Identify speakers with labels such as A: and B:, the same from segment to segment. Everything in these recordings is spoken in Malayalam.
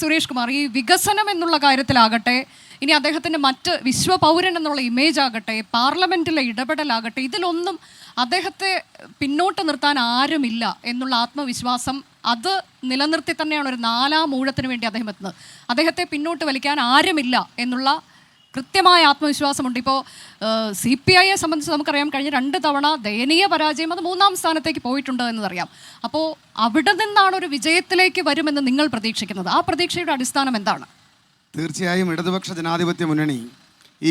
A: സുരേഷ് കുമാർ ഈ വികസനം എന്നുള്ള കാര്യത്തിലാകട്ടെ ഇനി അദ്ദേഹത്തിന്റെ മറ്റ് വിശ്വപൗരൻ എന്നുള്ള ഇമേജ് ആകട്ടെ പാർലമെന്റിലെ ഇടപെടലാകട്ടെ ഇതിലൊന്നും അദ്ദേഹത്തെ പിന്നോട്ട് നിർത്താൻ ആരുമില്ല എന്നുള്ള ആത്മവിശ്വാസം അത് നിലനിർത്തി തന്നെയാണ് ഒരു നാലാം ഊഴത്തിന് വേണ്ടി അദ്ദേഹം എത്തുന്നത്. അദ്ദേഹത്തെ പിന്നോട്ട് വലിക്കാൻ ആരുമില്ല എന്നുള്ള കൃത്യമായ ആത്മവിശ്വാസമുണ്ട്. ഇപ്പോൾ സി പി ഐയെ സംബന്ധിച്ച് നമുക്കറിയാം കഴിഞ്ഞ രണ്ട് തവണ ദയനീയ പരാജയം അത് മൂന്നാം സ്ഥാനത്തേക്ക് പോയിട്ടുണ്ട് എന്നതറിയാം അപ്പോൾ അവിടെ നിന്നാണ് ഒരു വിജയത്തിലേക്ക് വരുമെന്ന് നിങ്ങൾ പ്രതീക്ഷിക്കുന്നത്. ആ പ്രതീക്ഷയുടെ അടിസ്ഥാനം എന്താണ്?
B: തീർച്ചയായും ഇടതുപക്ഷ ജനാധിപത്യ മുന്നണി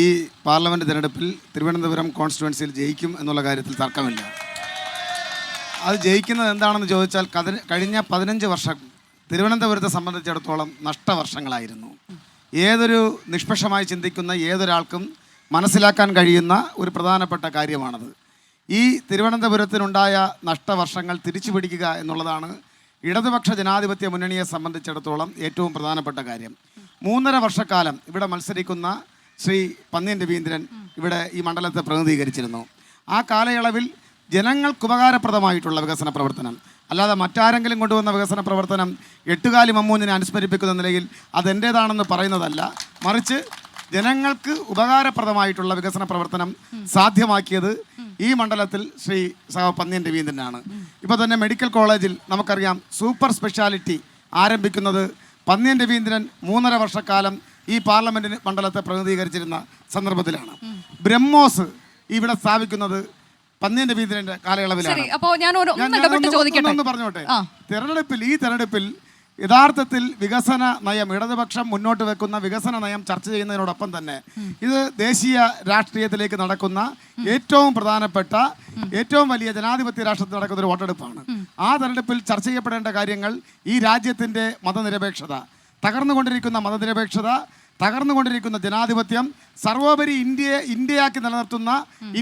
B: ഈ പാർലമെന്റ് തിരഞ്ഞെടുപ്പിൽ തിരുവനന്തപുരം കോൺസ്റ്റിറ്റുവൻസിയിൽ ജയിക്കും എന്നുള്ള കാര്യത്തിൽ തർക്കമില്ല. അത് ജയിക്കുന്നത് എന്താണെന്ന് ചോദിച്ചാൽ കഴിഞ്ഞ പതിനഞ്ച് വർഷം തിരുവനന്തപുരത്തെ സംബന്ധിച്ചിടത്തോളം നഷ്ടവർഷങ്ങളായിരുന്നു. ഏതൊരു നിഷ്പക്ഷമായി ചിന്തിക്കുന്ന ഏതൊരാൾക്കും മനസ്സിലാക്കാൻ കഴിയുന്ന ഒരു പ്രധാനപ്പെട്ട കാര്യമാണത്. ഈ തിരുവനന്തപുരത്തിനുണ്ടായ നഷ്ടവർഷങ്ങൾ തിരിച്ചു പിടിക്കുക എന്നുള്ളതാണ് ഇടതുപക്ഷ ജനാധിപത്യ മുന്നണിയെ സംബന്ധിച്ചിടത്തോളം ഏറ്റവും പ്രധാനപ്പെട്ട കാര്യം. മൂന്നര വർഷക്കാലം ഇവിടെ മത്സരിക്കുന്ന ശ്രീ പന്നിയൻ രവീന്ദ്രൻ ഇവിടെ ഈ മണ്ഡലത്തെ പ്രതിനിധീകരിച്ചിരുന്നു. ആ കാലയളവിൽ ജനങ്ങൾക്ക് ഉപകാരപ്രദമായിട്ടുള്ള വികസന പ്രവർത്തനം. അല്ലാതെ മറ്റാരെങ്കിലും കൊണ്ടുവന്ന വികസന പ്രവർത്തനം എട്ടുകാലി മമ്മൂഞ്ഞിനെ അനുസ്മരിപ്പിക്കുന്ന നിലയിൽ അതെന്റേതാണെന്ന് പറയുന്നതല്ല. മറിച്ച് ജനങ്ങൾക്ക് ഉപകാരപ്രദമായിട്ടുള്ള വികസന പ്രവർത്തനം സാധ്യമാക്കിയത് ഈ മണ്ഡലത്തിൽ ശ്രീ സഹ പന്നിയൻ രവീന്ദ്രനാണ്. ഇപ്പോൾ തന്നെ മെഡിക്കൽ കോളേജിൽ നമുക്കറിയാം സൂപ്പർ സ്പെഷ്യാലിറ്റി ആരംഭിക്കുന്നത് പന്നിയൻ രവീന്ദ്രൻ മൂന്നര വർഷക്കാലം ഈ പാർലമെന്റിന് മണ്ഡലത്തെ പ്രതിനിധീകരിച്ചിരുന്ന സന്ദർഭത്തിലാണ്. ബ്രഹ്മോസ് ഇവിടെ സ്ഥാപിക്കുന്നത് പന്ന്യൻ വീതിന്റെ കാലയളവിലാണ്.
A: ഞാൻ ഇടപെട്ട് ചോദിക്കട്ടെ?
B: പറഞ്ഞോട്ടെ. തെരഞ്ഞെടുപ്പിൽ ഈ തെരഞ്ഞെടുപ്പിൽ യഥാർത്ഥത്തിൽ വികസന നയം ഇടതുപക്ഷം മുന്നോട്ട് വെക്കുന്ന വികസന നയം ചർച്ച ചെയ്യുന്നതിനോടൊപ്പം തന്നെ ഇത് ദേശീയ രാഷ്ട്രീയത്തിലേക്ക് നടക്കുന്ന ഏറ്റവും പ്രധാനപ്പെട്ട ഏറ്റവും വലിയ ജനാധിപത്യ രാഷ്ട്രത്തിൽ നടക്കുന്ന ഒരു വോട്ടെടുപ്പാണ്. ആ തെരഞ്ഞെടുപ്പിൽ ചർച്ച ചെയ്യപ്പെടേണ്ട കാര്യങ്ങൾ ഈ രാജ്യത്തിന്റെ മതനിരപേക്ഷത തകർന്നുകൊണ്ടിരിക്കുന്ന മതനിരപേക്ഷത തകർന്നുകൊണ്ടിരിക്കുന്ന ജനാധിപത്യം സർവോപരി ഇന്ത്യയെ ഇന്ത്യയാക്കി നിലനിർത്തുന്ന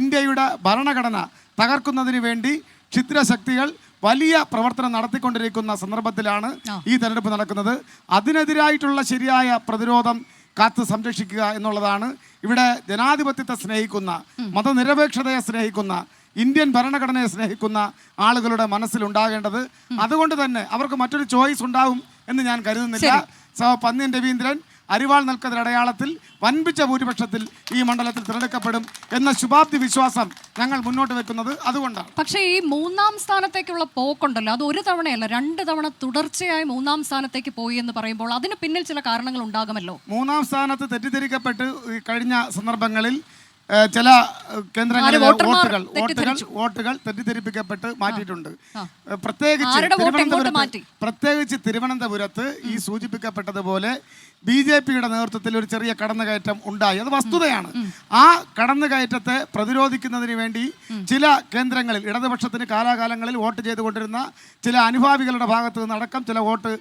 B: ഇന്ത്യയുടെ ഭരണഘടന തകർക്കുന്നതിന് വേണ്ടി ക്ഷിദ്രശക്തികൾ വലിയ പ്രവർത്തനം നടത്തിക്കൊണ്ടിരിക്കുന്ന സന്ദർഭത്തിലാണ് ഈ തെരഞ്ഞെടുപ്പ് നടക്കുന്നത്. അതിനെതിരായിട്ടുള്ള ശരിയായ പ്രതിരോധം കാത്തു സംരക്ഷിക്കുക എന്നുള്ളതാണ് ഇവിടെ ജനാധിപത്യത്തെ സ്നേഹിക്കുന്ന മതനിരപേക്ഷതയെ സ്നേഹിക്കുന്ന ഇന്ത്യൻ ഭരണഘടനയെ സ്നേഹിക്കുന്ന ആളുകളുടെ മനസ്സിലുണ്ടാകേണ്ടത്. അതുകൊണ്ട് തന്നെ അവർക്ക് മറ്റൊരു ചോയ്സ് ഉണ്ടാവും എന്ന് ഞാൻ കരുതുന്നില്ല. സോ പന്നിയൻ രവീന്ദ്രൻ അരിവാൾ നിൽക്കുന്ന അടയാളത്തിൽ വൻപിച്ച ഭൂരിപക്ഷത്തിൽ ഈ മണ്ഡലത്തിൽ തിരഞ്ഞെടുക്കപ്പെടും എന്ന ശുഭാപ്തി വിശ്വാസം ഞങ്ങൾ മുന്നോട്ട് വെക്കുന്നത് അതുകൊണ്ടാണ്.
A: പക്ഷേ ഈ മൂന്നാം സ്ഥാനത്തേക്കുള്ള പോക്കുണ്ടല്ലോ. അത് ഒരു തവണയല്ല രണ്ട് തവണ തുടർച്ചയായി മൂന്നാം സ്ഥാനത്തേക്ക് പോയി എന്ന് പറയുമ്പോൾ അതിന് പിന്നിൽ ചില കാരണങ്ങൾ ഉണ്ടാകുമല്ലോ.
B: മൂന്നാം സ്ഥാനത്ത് തെറ്റിദ്ധരിക്കപ്പെട്ട് കഴിഞ്ഞ സന്ദർഭങ്ങളിൽ ചില കേന്ദ്രങ്ങളിലെ വോട്ടുകൾ വോട്ടുകൾ. വോട്ടുകൾ തെറ്റിദ്ധരിപ്പിക്കപ്പെട്ട് മാറ്റിയിട്ടുണ്ട്. പ്രത്യേകിച്ച് തിരുവനന്തപുരത്ത് പ്രത്യേകിച്ച് തിരുവനന്തപുരത്ത് ഈ സൂചിപ്പിക്കപ്പെട്ടതുപോലെ ബി ജെ പിയുടെ നേതൃത്വത്തിൽ ഒരു ചെറിയ കടന്നുകയറ്റം ഉണ്ടായി. അത് വസ്തുതയാണ്. ആ കടന്നുകയറ്റത്തെ പ്രതിരോധിക്കുന്നതിന് വേണ്ടി ചില കേന്ദ്രങ്ങളിൽ ഇടതുപക്ഷത്തിന് കാലാകാലങ്ങളിൽ വോട്ട് ചെയ്തുകൊണ്ടിരുന്ന ചില അനുഭാവികളുടെ ഭാഗത്ത് നിന്നടക്കം ചില വോട്ട്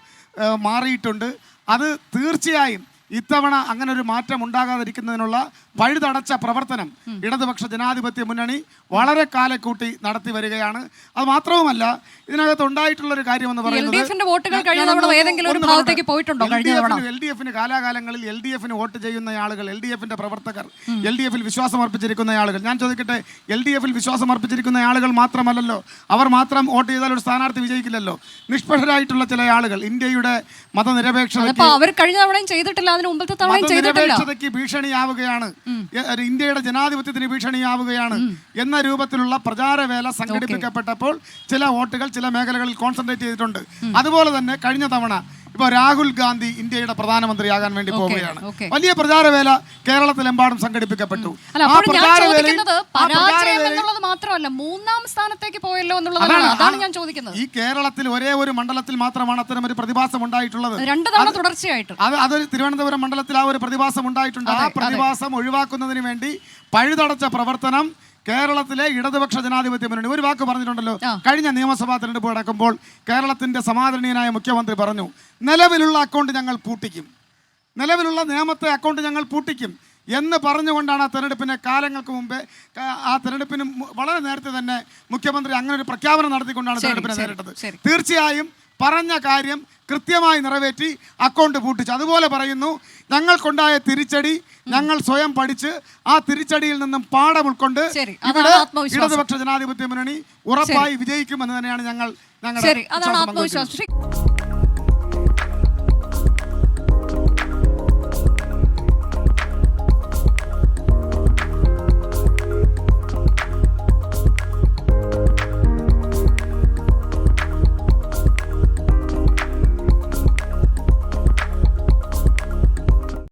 B: മാറിയിട്ടുണ്ട്. അത് തീർച്ചയായും ഇത്തവണ അങ്ങനെ ഒരു മാറ്റം ഉണ്ടാകാതിരിക്കുന്നതിനുള്ള പഴുതടച്ച പ്രവർത്തനം ഇടതുപക്ഷ ജനാധിപത്യ മുന്നണി വളരെ കാലക്കൂട്ടി നടത്തി വരികയാണ്. അത് മാത്രവുമല്ല ഇതിനകത്ത് ഉണ്ടായിട്ടുള്ള ഒരു കാര്യം എന്ന്
A: പറയുന്നത്
B: എൽ ഡി എഫിന് കാലാകാലങ്ങളിൽ എൽ ഡി എഫിന് വോട്ട് ചെയ്യുന്ന ആളുകൾ എൽ ഡി എഫിന്റെ പ്രവർത്തകർ എൽ ഡി എഫിൽ വിശ്വാസം അർപ്പിച്ചിരിക്കുന്ന ആളുകൾ. ഞാൻ ചോദിക്കട്ടെ എൽ ഡി എഫിൽ വിശ്വാസം അർപ്പിച്ചിരിക്കുന്ന ആളുകൾ മാത്രമല്ലല്ലോ? അവർ മാത്രം വോട്ട് ചെയ്താൽ ഒരു സ്ഥാനാർത്ഥി വിജയിക്കില്ലല്ലോ? നിഷ്പക്ഷരായിട്ടുള്ള ചില ആളുകൾ ഇന്ത്യയുടെ
A: മതനിരപേക്ഷ അവർ കഴിഞ്ഞ തവണയും ചെയ്തിട്ടില്ല അതിന് മുമ്പത്തെ തവണയും ചെയ്തിട്ടില്ല.
B: ഭീഷണിയാവുകയാണ്. ഇന്ത്യയുടെ ജനാധിപത്യത്തിന് ഭീഷണിയാവുകയാണ് എന്ന രൂപത്തിലുള്ള പ്രചാരവേല സംഘടിപ്പിക്കപ്പെട്ടപ്പോൾ ചില വോട്ടുകൾ ചില മേഖലകളിൽ കോൺസെൻട്രേറ്റ് ചെയ്തിട്ടുണ്ട്. അതുപോലെ തന്നെ കഴിഞ്ഞ തവണ ഇപ്പൊ രാഹുൽ ഗാന്ധി ഇന്ത്യയുടെ പ്രധാനമന്ത്രിയാകാൻ വേണ്ടി പോവുകയാണ്. വലിയ പ്രചാരവേല കേരളത്തിലെമ്പാടും സംഘടിപ്പിക്കപ്പെട്ടു.
A: മാത്രമല്ല മൂന്നാം സ്ഥാനത്തേക്ക് പോയല്ലോ എന്നുള്ളതാണ്. അതാണ് ഞാൻ ചോദിക്കുന്നത്.
B: ഈ കേരളത്തിൽ ഒരേ ഒരു മണ്ഡലത്തിൽ മാത്രമാണ് അത്തരം ഒരു പ്രതിഭാസം ഉണ്ടായിട്ടുള്ളത്.
A: രണ്ട് തവണ തുടർച്ചയായിട്ട്.
B: അത് അതൊരു തിരുവനന്തപുരം മണ്ഡലത്തിൽ ആ ഒരു പ്രതിഭാസം ഉണ്ടായിട്ടുണ്ട്. ആ പ്രതിഭാസം ഒഴിവാക്കുന്നതിന് വേണ്ടി പഴുതടച്ച പ്രവർത്തനം കേരളത്തിലെ ഇടതുപക്ഷ ജനാധിപത്യ മുന്നണി. ഒരു വാക്ക് പറഞ്ഞിട്ടുണ്ടല്ലോ. കഴിഞ്ഞ നിയമസഭാ തെരഞ്ഞെടുപ്പ് നടക്കുമ്പോൾ കേരളത്തിന്റെ സമാദരണീയനായ മുഖ്യമന്ത്രി പറഞ്ഞു നിലവിലുള്ള അക്കൗണ്ട് ഞങ്ങൾ പൂട്ടിക്കും. നിലവിലുള്ള നിയമത്തെ അക്കൗണ്ട് ഞങ്ങൾ പൂട്ടിക്കും. എന്ന് പറഞ്ഞുകൊണ്ടാണ് ആ തെരഞ്ഞെടുപ്പിനെ കാലങ്ങൾക്ക് മുമ്പേ ആ തെരഞ്ഞെടുപ്പിന് വളരെ നേരത്തെ തന്നെ മുഖ്യമന്ത്രി അങ്ങനെ ഒരു പ്രഖ്യാപനം നടത്തിക്കൊണ്ടാണ് തെരഞ്ഞെടുപ്പിനെ നേരിട്ടത്. തീർച്ചയായും പറഞ്ഞ കാര്യം കൃത്യമായി നിറവേറ്റി അക്കൗണ്ട് പൂട്ടിച്ചു. അതുപോലെ പറയുന്നു ഞങ്ങൾക്കുണ്ടായ തിരിച്ചടി ഞങ്ങൾ സ്വയം പഠിച്ച് ആ തിരിച്ചടിയിൽ നിന്നും പാഠം ഉൾക്കൊണ്ട് ഇവിടെ. ഇടതുപക്ഷ ജനാധിപത്യ മുന്നണി ഉറപ്പായി വിജയിക്കുമെന്ന് തന്നെയാണ് ഞങ്ങൾ ഞങ്ങളുടെ